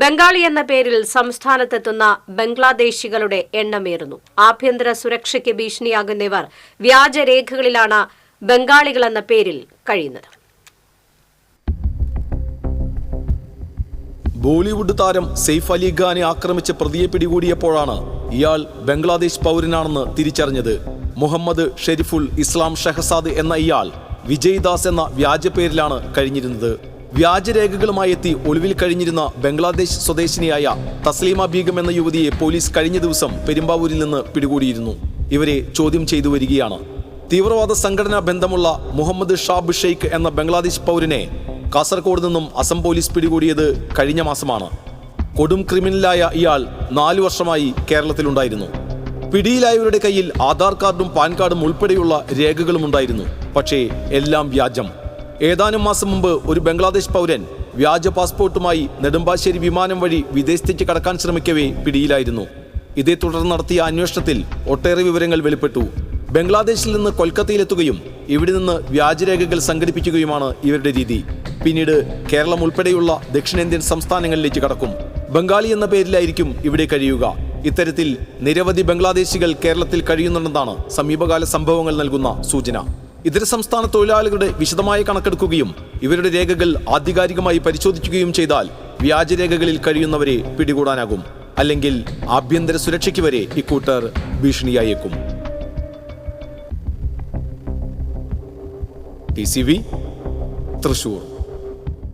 ബംഗാളി എന്ന പേരിൽ സംസ്ഥാനത്തെത്തുന്ന ബംഗ്ലാദേശികളുടെ എണ്ണമേറുന്നു. ആഭ്യന്തര സുരക്ഷയ്ക്ക് ഭീഷണിയാകുന്നവർ വ്യാജരേഖകളിലാണ് ബംഗാളികളെന്ന പേരിൽ കഴിയുന്നത്. ബോളിവുഡ് താരം സെയ്ഫ് അലി ഖാനെ ആക്രമിച്ച് പ്രതിയെ പിടികൂടിയപ്പോഴാണ് ഇയാൾ ബംഗ്ലാദേശ് പൗരനാണെന്ന് തിരിച്ചറിഞ്ഞത്. മുഹമ്മദ് ഷെരിഫുൽ ഇസ്ലാം ഷെഹസാദ് എന്ന ഇയാൾ വിജയ്ദാസ് എന്ന വ്യാജ പേരിലാണ് കഴിഞ്ഞിരുന്നത്. വ്യാജരേഖകളുമായി എത്തി ഒളിവിൽ കഴിഞ്ഞിരുന്ന ബംഗ്ലാദേശ് സ്വദേശിനിയായ തസ്ലീമ ബീഗം എന്ന യുവതിയെ പോലീസ് കഴിഞ്ഞ ദിവസം പെരുമ്പാവൂരിൽ നിന്ന് പിടികൂടിയിരുന്നു. ഇവരെ ചോദ്യം ചെയ്തു വരികയാണ്. തീവ്രവാദ സംഘടനാ ബന്ധമുള്ള മുഹമ്മദ് ഷാബ് ഷെയ്ഖ് എന്ന ബംഗ്ലാദേശ് പൗരനെ കാസർഗോഡ് നിന്നും അസം പോലീസ് പിടികൂടിയത് കഴിഞ്ഞ മാസമാണ്. കൊടും ക്രിമിനലായ ഇയാൾ നാലു വർഷമായി കേരളത്തിലുണ്ടായിരുന്നു. പിടിയിലായവരുടെ കയ്യിൽ ആധാർ കാർഡും പാൻ കാർഡും ഉൾപ്പെടെയുള്ള രേഖകളും ഉണ്ടായിരുന്നു പക്ഷേ എല്ലാം വ്യാജം. ഏതാനും മാസം മുമ്പ് ഒരു ബംഗ്ലാദേശ് പൗരൻ വ്യാജ പാസ്പോർട്ടുമായി നെടുമ്പാശ്ശേരി വിമാനം വഴി വിദേശത്തേക്ക് കടക്കാൻ ശ്രമിക്കവേ പിടിയിലായിരുന്നു. ഇതേ തുടർന്ന് നടത്തിയ അന്വേഷണത്തിൽ ഒട്ടേറെ വിവരങ്ങൾ വെളിപ്പെട്ടു. ബംഗ്ലാദേശിൽ നിന്ന് കൊൽക്കത്തയിലെത്തുകയും ഇവിടെ നിന്ന് വ്യാജരേഖകൾ സംഘടിപ്പിക്കുകയുമാണ് ഇവരുടെ രീതി. പിന്നീട് കേരളം ഉൾപ്പെടെയുള്ള ദക്ഷിണേന്ത്യൻ സംസ്ഥാനങ്ങളിലേക്ക് കടക്കും. ബംഗാളി എന്ന പേരിലായിരിക്കും ഇവിടെ കഴിയുക. ഇത്തരത്തിൽ നിരവധി ബംഗ്ലാദേശികൾ കേരളത്തിൽ കഴിയുന്നുണ്ടെന്നാണ് സമീപകാല സംഭവങ്ങൾ നൽകുന്ന സൂചന. ഇതര സംസ്ഥാന തൊഴിലാളികളുടെ വിശദമായ കണക്കെടുക്കുകയും ഇവരുടെ രേഖകൾ ആധികാരികമായി പരിശോധിക്കുകയും ചെയ്താൽ വ്യാജരേഖകളിൽ കഴിയുന്നവരെ പിടികൂടാനാകും. അല്ലെങ്കിൽ ആഭ്യന്തര സുരക്ഷയ്ക്ക് വരെ ഇക്കൂട്ടർ ഭീഷണിയായേക്കും. തൃശൂർ.